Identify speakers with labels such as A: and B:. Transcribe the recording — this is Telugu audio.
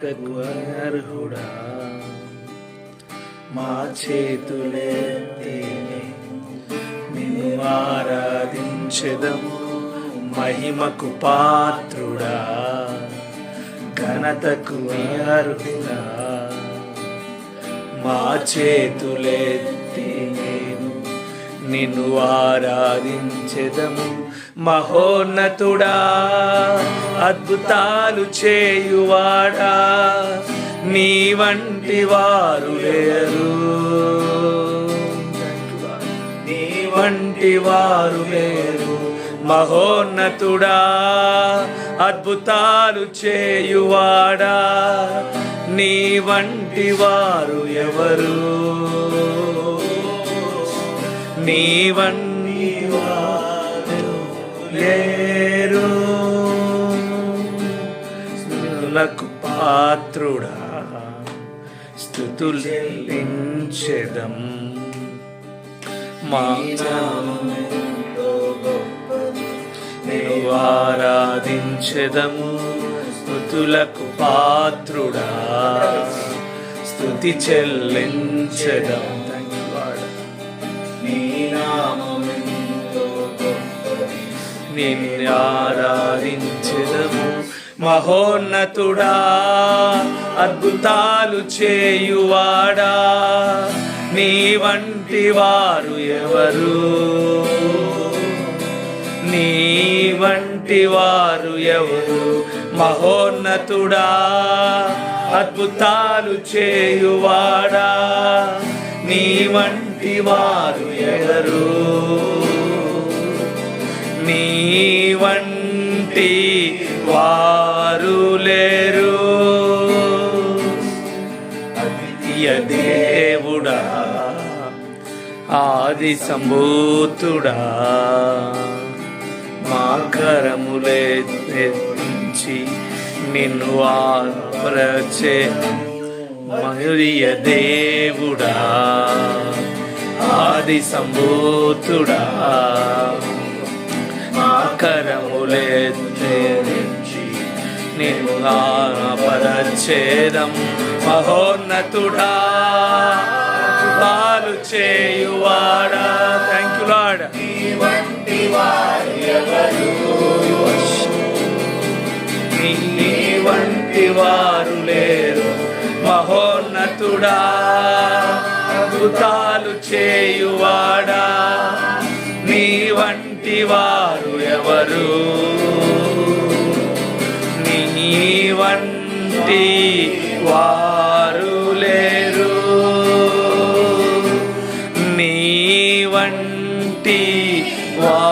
A: అర్హుడా? మా చేతులెత్తి నిన్ను ఆరాధించెదము మహిమకు పాత్రుడా. ఘనతకు అర్హుడా? మా చేతులెత్తి నేను నిన్ను ఆరాధించెదము. మహోన్నతుడా అద్భుతాలు చేయువాడా. నీ వంటి వారు లేరు. నీ వంటి వారు లేరు. మహోన్నతుడా అద్భుతాలు చేయువాడా. నీ వంటి వారు ఎవరు? నీ లేరు. స్థుతులకు పాత్రుడా స్థుతులించెదం మా నేను ఆరాధించెదము. స్థుతులకు పాత్రుడా స్థుతి చెల్లించెదము. నిన్ను ఆరాధించెదము మహోన్నతుడా అద్భుతాలు చేయువాడా. నీ వంటి వారు ఎవరు? నీ వంటి వారు ఎవరు? మహోన్నతుడా అద్భుతాలు చేయువాడా. నీ వంటి వారు ఎవరు? నీ వంటి వారు లేరు అద్వితీయ దేవుడా ఆది సంభూతుడా మా కరములే తెచ్చి నిన్ను ఆపరచే మయూరియ దేవుడా ఆది సంభూతుడా. మా కరములే మహోన్నతుడా. పాలు చేయువాడా. థ్యాంక్ యూ లాడ్ నీ వంటి వారు లేరు. మహోన్నతుడా. అద్భుతాలు చేయువాడా. నీ వంటి వారు ఎవరు? నీ వంటి వారు లేరు. నీ వంటి వారు